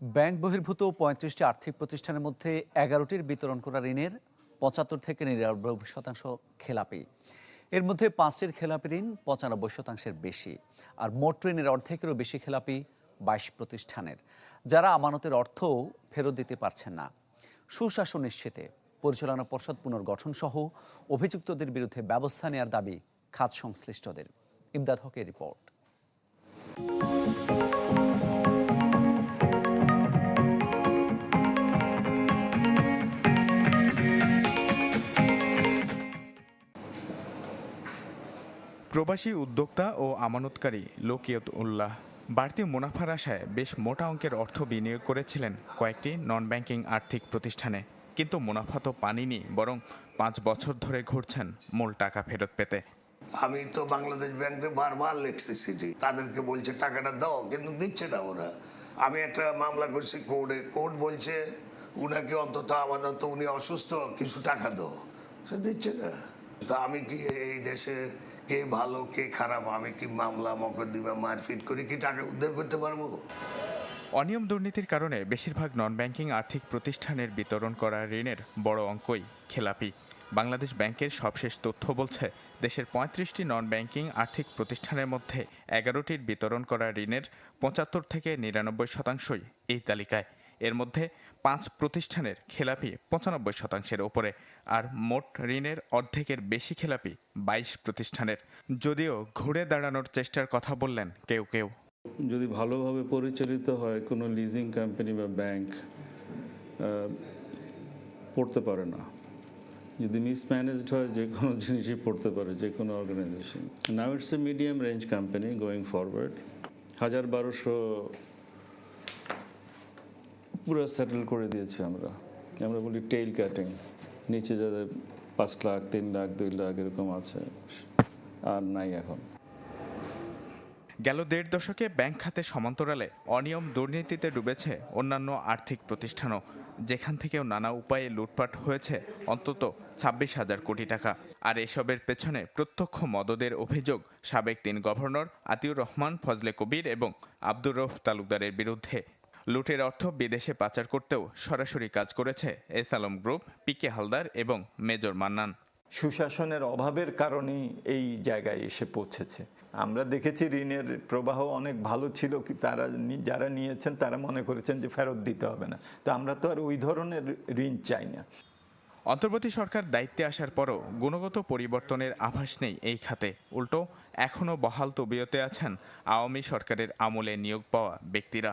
Bank বহির্ভূত পঁয়ত্রিশটি আর্থিক প্রতিষ্ঠানের মধ্যে এগারোটির বিতরণ করা ঋণের পঁচাত্তর থেকে নিরানব্বই শতাংশ খেলাপি। এর মধ্যে পাঁচটির খেলাপি ঋণ পঁচানব্বই শতাংশের বেশি আর মোট ঋণের অর্ধেকেরও বেশি খেলাপি বাইশ প্রতিষ্ঠানের। যারা আমানতের অর্থও ফেরত দিতে পারছেন না। সুশাসন নিশ্চিতে পরিচালনা পর্ষদ পুনর্গঠন সহ অভিযুক্তদের বিরুদ্ধে ব্যবস্থা নেওয়ার দাবি খাত সংশ্লিষ্টদের ইমদাদ হকের রিপোর্ট। প্রবাসী উদ্যোক্তা ও আমানতকারী লোকিয়ত উল্লাহ বাড়তি মুনাফার আশায় বেশ মোটা অঙ্কের অর্থ বিনিয়োগ করেছিলেন কয়েকটি নন ব্যাংকিং আর্থিক প্রতিষ্ঠানে। কিন্তু মুনাফা তো পানিনি, বরং পাঁচ বছর ধরে ঘুরছেন মূল টাকা ফেরত পেতে। আমি তো বাংলাদেশ ব্যাংকে বারবার চিঠি। তাদেরকে বলছে, টাকাটা দাও। কিন্তু দিচ্ছে না ওরা। আমি একটা মামলা করছি কোর্টে। কোর্ট বলছে, উনাকে অন্তত আপাতত উনি অসুস্থ, কিছু টাকা দাও। সে দিচ্ছে না। তা আমি কি এই দেশে কে ভালো, কে খারাপ, আমি কি মামলা, মকদ্দমা, মারপিট করে কি টাকা উদ্ধার করতে পারব? অনিয়ম দুর্নীতির কারণে বেশিরভাগ নন ব্যাংকিং আর্থিক প্রতিষ্ঠানের বিতরণ করা ঋণের বড় অঙ্কই খেলাপি। বাংলাদেশ ব্যাংকের সবশেষ তথ্য বলছে, দেশের পঁয়ত্রিশটি নন ব্যাংকিং আর্থিক প্রতিষ্ঠানের মধ্যে এগারোটির বিতরণ করা ঋণের পঁচাত্তর থেকে নিরানব্বই শতাংশই এই তালিকায়। এর মধ্যে পাঁচ প্রতিষ্ঠানের খেলাপি পঁচানব্বই শতাংশের ওপরে আর মোট ঋণের অর্ধেকের বেশি খেলাপি বাইশ প্রতিষ্ঠানের। যদিও ঘুরে দাঁড়ানোর চেষ্টার কথা বললেন কেউ কেউ। যদি ভালোভাবে পরিচালিত হয়, কোনো লিজিং কোম্পানি বা ব্যাংক পড়তে পারে না। যদি মিসম্যানেজড হয়, যে কোনো জিনিসই পড়তে পারে, যে কোনো organisation now it's a medium range company going forward হাজার বারোশো পুরো সেটেল করে দিয়েছি আমরা। আমরা বলি টেইল ক্যাটিং নিচে যাদের পাঁচ লাখ, তিন লাখ, দুই লাখ এরকম আছে, আর নাই এখন। গেল দেড় দশকে ব্যাংক খাতে সমান্তরালে অনিয়ম দুর্নীতিতে ডুবেছে অন্যান্য আর্থিক প্রতিষ্ঠানও, যেখান থেকেও নানা উপায়ে লুটপাট হয়েছে অন্তত ছাব্বিশ হাজার কোটি টাকা। আর এসবের পেছনে প্রত্যক্ষ মদদের অভিযোগ, সাবেক তিন গভর্নর আতিউর রহমান, ফজলে কবির এবং আব্দুর রৌফ তালুকদারের বিরুদ্ধে। লুটের অর্থ বিদেশে পাচার করতেও সরাসরি কাজ করেছে S Alam group PK Haldar এবং মেজর মান্নান। সুশাসনের অভাবের কারণেই এই জায়গায় এসে পৌঁছেছে। আমরা দেখেছি ঋণের প্রবাহ অনেক ভালো ছিল কি তারা যারা নিয়েছেন তারা মনে করেছেন যে ফেরত দিতে হবে না। তো আমরা তো আর ওই ধরনের ঋণ চাই না। অন্তর্বর্তী সরকার দায়িত্বে আসার পরও গুণগত পরিবর্তনের আভাস নেই এই খাতে। উল্টো এখনও বহাল তবিয়তে আছেন আওয়ামী সরকারের আমলে নিয়োগ পাওয়া ব্যক্তিরা।